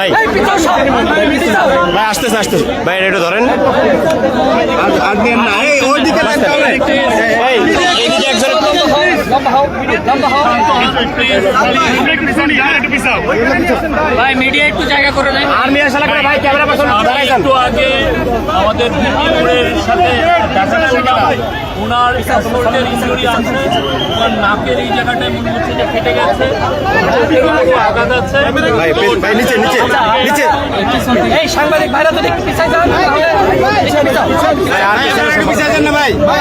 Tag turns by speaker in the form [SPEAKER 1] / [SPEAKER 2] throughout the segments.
[SPEAKER 1] ভাই। ভাই আসতেছে আসতেছে। ভাই এটা ধরেন। আচ্ছা, ভাই।
[SPEAKER 2] ভাই মিডিয়া একটু জায়গা করে দেন।
[SPEAKER 1] আর নিয়ে আসা লাগবে ভাই ক্যামেরা পাশে দাঁড়াই
[SPEAKER 3] একটু আগে আমাদের বিপিপুরের সাথে দেখা করলাম ওনার সম্পর্কের ইঞ্জুরি আছে ওনার নাকের এই জায়গাটায় মনে হচ্ছে যে ফেটে গেছে। আঘাত আছে।
[SPEAKER 1] ভাই ভাই নিচে নিচে নিচে।
[SPEAKER 2] এই সাংবাদিক ভাইরা যদি একটু পিছায় যান তাহলে পিছায়
[SPEAKER 1] ভাই, আর পিছনে
[SPEAKER 4] যান না ভাই। ভাই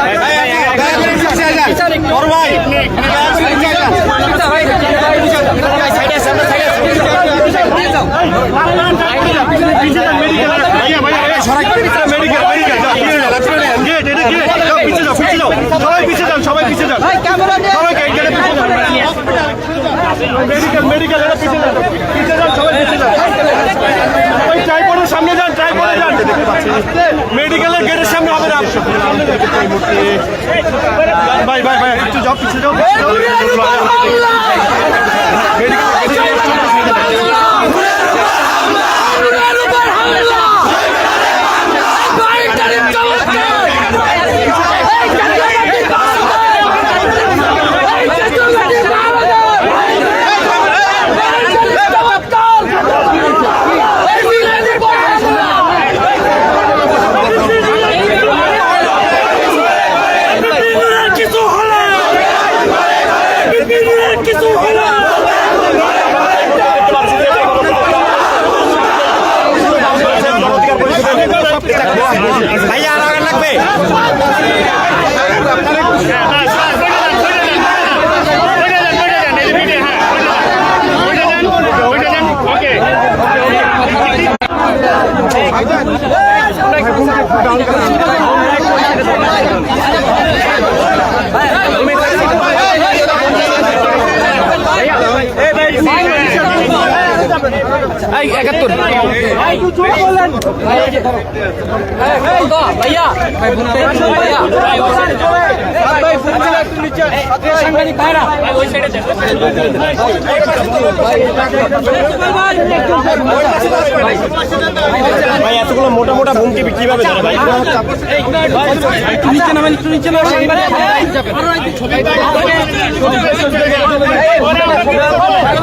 [SPEAKER 4] দয়া করে ভাই দয়া
[SPEAKER 2] ভাই, ভাই, ভাই,
[SPEAKER 1] সবাই পিছিয়ে সবাই পিছিয়ে মেডিকেল মেডিকেল পিছিয়ে যান পিছিয়ে যান সবাই পিছিয়ে যান সবাই ট্রাইপডের সামনে যান ট্রাইপডে যান মেডিকেলের গেটের সামনে হবে না। ভাই ভাই ভাই একটু যাও পিছিয়ে যাও পিছিয়ে আর আগে লাগবে
[SPEAKER 2] এই, একাত্তর। এই, তো, ভাইয়া। ভাই, ভাইয়া। ভাই, ফুটবল একটু নিচে। এই, সাংবাদিক ভাইরা।
[SPEAKER 1] ভাই এতগুলো মোটা মোটা ভুমকি কীভাবে ধরে ভাই
[SPEAKER 2] নিচে নামেন, একটু নিচে নামেন।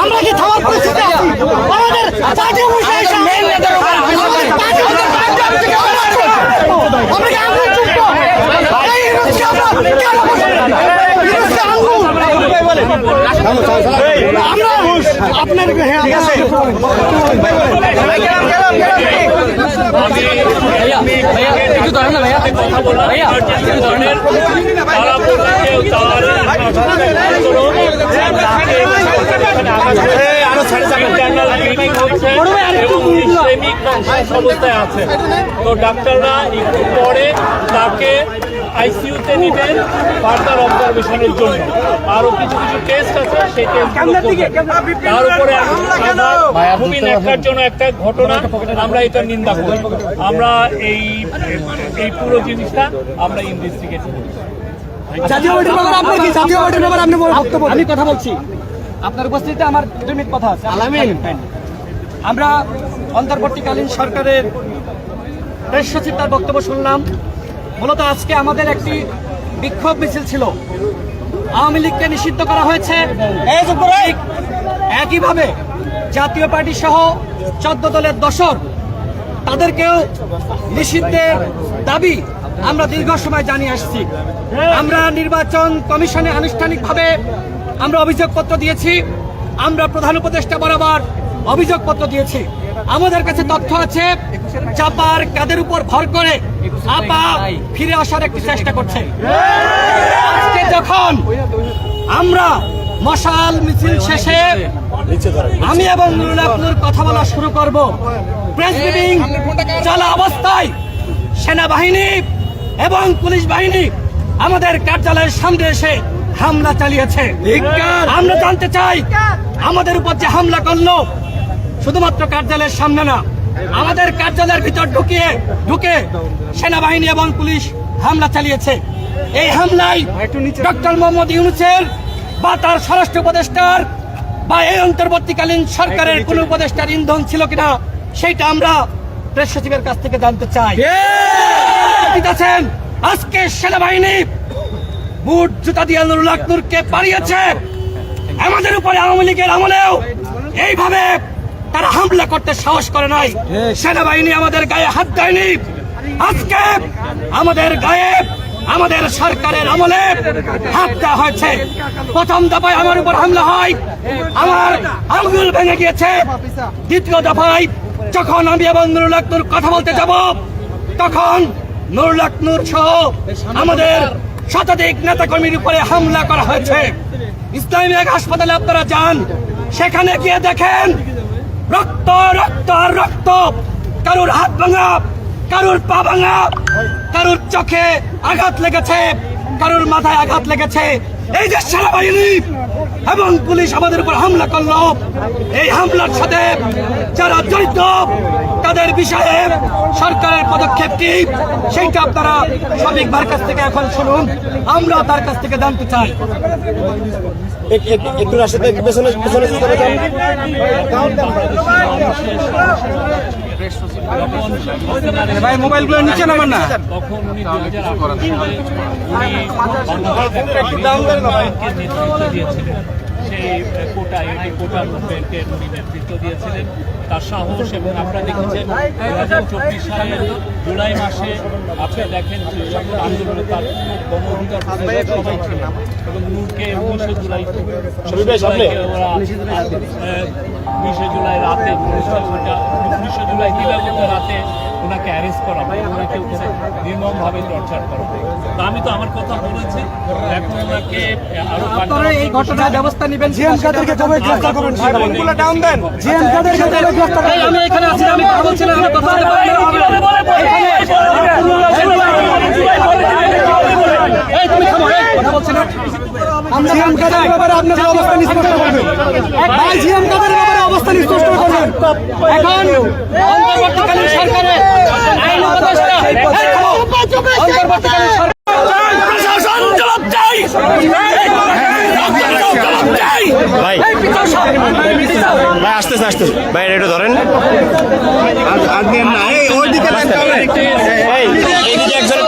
[SPEAKER 5] আমরা কি থামার পরিস্থিতি আছি আমাদের পার্টি অফিসে এসে আমাদের পার্টি অফিসে পার্টি অফিসে? আমরা কি আঙুল চুপবো? এই ইউনুসকে আমরা কেন বসে? আমরা আপনার হ্যাঁ আছে
[SPEAKER 2] ভাইয়া, ভাইয়া, ধরেন না, ভাইয়া।
[SPEAKER 3] কথা বললাম
[SPEAKER 2] ভাইয়া,
[SPEAKER 3] emergency ধরনের তারা বলছে যে তার
[SPEAKER 1] আরও ছাড়ে যাবেন
[SPEAKER 3] internal bleeding হচ্ছে এবং ইসলামিক কনসাস অবস্থায় আছে তো ডাক্তাররা একটু পরে তাকে আইসিইউতে নেবেন ফার্দার অবজারভেশনের জন্য আরও কিছু কিছু টেস্ট আছে সেই টেস্টগুলো করবেন তার উপরে ন্যাক্কারজনক একটা ঘটনা আমরা এটা নিন্দা করি আমরা এই এই পুরো জিনিসটা আমরা ইনভেস্টিগেট করি
[SPEAKER 5] জাতীয় আপনি কি জাতীয় আপনি বক্তব্য
[SPEAKER 2] আমি কথা বলছি। আপনার উপস্থিতিতে আমার দুই মিনিট কথা আছে। আলামিন। আমরা অন্তর্বর্তীকালীন সরকারের প্রেস সচিব তার বক্তব্য শুনলাম। মূলত আজকে আমাদের একটি বিক্ষোভ মিছিল ছিল। আওয়ামী লীগকে নিষিদ্ধ করা হয়েছে। একইভাবে জাতীয় পার্টি সহ চোদ্দ দলের দশর তাদেরকেও নিষিদ্ধের দাবি আমরা দীর্ঘ সময় জানিয়ে আসছি। আমরা নির্বাচন কমিশনে আনুষ্ঠানিকভাবে আমরা অভিযোগপত্র দিয়েছি, আমরা প্রধান উপদেষ্টা বরাবর অভিযোগপত্র দিয়েছি। আমাদের কাছে তথ্য আছে, চাপার কাদের উপর ভর করে আপা ফিরে আসার একটি চেষ্টা করছে। আজকে যখন আমরা মশাল মিছিল শেষে আমি এবং নুরুল কথা বলা শুরু করব। প্রেস মিটিং চলা অবস্থায় সেনাবাহিনী এবং পুলিশ বাহিনী আমাদের কার্যালয়ের সামনে এসে হামলা চালিয়েছে। আমরা জানতে চাই আমাদের উপর যে হামলা করল শুধুমাত্র কার্যালয়ের সামনে না আমাদের কার্যালয়ের ভিতর ঢুকিয়ে ঢুকে সেনাবাহিনী এবং পুলিশ হামলা চালিয়েছে। এই হামলায় ডক্টর মোহাম্মদ ইউনুসের বা তার স্বরাষ্ট্র উপদেষ্টার বা এই অন্তর্বর্তীকালীন সরকারের কোন উপদেষ্টার ইন্ধন ছিল কিনা সেইটা আমরা প্রেস সচিবের কাছ থেকে জানতে চাই। আজকে সেনাবাহিনী বুট জুতা দিয়ে নুরুল আকনুরকে পালিয়েছে আমাদের উপরে আওয়ামী লীগের আমলেও এইভাবে তারা হামলা করতে সাহস করে নাই। সেনাবাহিনী আমাদের গায়ে হাত দেয়নি। আজকে আমাদের গায়ে, আমাদের সরকারের আমলে হাত দেওয়া হয়েছে। প্রথম দফায় আমার উপর হামলা হয়। আমার আঙ্গুল ভেঙে গিয়েছে। দ্বিতীয় দফায় যখন আমি এবং নুরুল আকনুর কথা বলতে যাব, তখন নুরুল আকনুর সহ আমাদের শতাধিক নেতাকর্মীর উপরে হামলা করা হয়েছে। ইসলামী এক হাসপাতালে আপনারা যান, সেখানে গিয়ে দেখেন রক্ত রক্ত আর রক্ত। কারুর হাত ভাঙা, কারুর পা ভাঙা, কারুর চোখে আঘাত লেগেছে, কারুর মাথায় আঘাত লেগেছে। এই যে সেনাবাহিনী এবং পুলিশ আমাদের উপর হামলা করল। এই হামলার সাথে যারা জড়িত, তাদের বিষয়ে সরকারের পদক্ষেপ কি, সেইটা আপনারা সঠিক ভার কাছ থেকে এখন শুনুন। আমরা তার কাছ থেকে জানতে চাই।
[SPEAKER 1] একটু পেছনে পেছনে
[SPEAKER 4] ভাই মোবাইলগুলো নিচে নামান না।
[SPEAKER 3] তখন উনি দু হাজার নেতৃত্ব দিয়েছিলেন সেই কোটায় কোটা মুভমেন্টের উনি নেতৃত্ব দিয়েছিলেন। তার সাহস এবং আপনারা দেখেছেন দু হাজার চব্বিশ সালের জুলাই মাসে আপনি দেখেন সকল আন্দোলনে তার গণ অধিকার সবাই ছিলেন এবং নূরকে উনিশে জুলাই উনিশে জুলাই রাতে উনিশে জুলাই দিবাগত রাতে ওনাকে অ্যারেস্ট করা হয়। ওনাকে ওখানে নির্মমভাবে টর্চার করা হয়। তো আমি তো আমার কথা বলেছি। এখন ওনাকে
[SPEAKER 2] আরও এই ঘটনার ব্যবস্থা নেবেন জিএম কাদেরকে কবে গ্রেফতার করবেন
[SPEAKER 1] ডাউন দেন
[SPEAKER 2] জিএম কাদেরকে কবে গ্রেফতার করবেন আমি এখানে আছি আমি কথা বলছি না আমি কথা বলতে পারি এই তুমি থামো এই কথা বলছি না জিএম কাদের ব্যাপারে আপনাদের অবস্থান স্পষ্ট করবেন ভাই জিএম কাদের ব্যাপারে অবস্থান স্পষ্ট করবেন এখন অন্তর্বর্তীকালীন সরকারের আইন উপদেষ্টা অন্তর্বর্তীকালীন সরকার প্রশাসন জবাব চাই জবাব চাই
[SPEAKER 1] ভাই।
[SPEAKER 2] এই প্রশাসন
[SPEAKER 1] ভাই আসতেছে আসতেছে। ভাই এটা ধরেন। একজন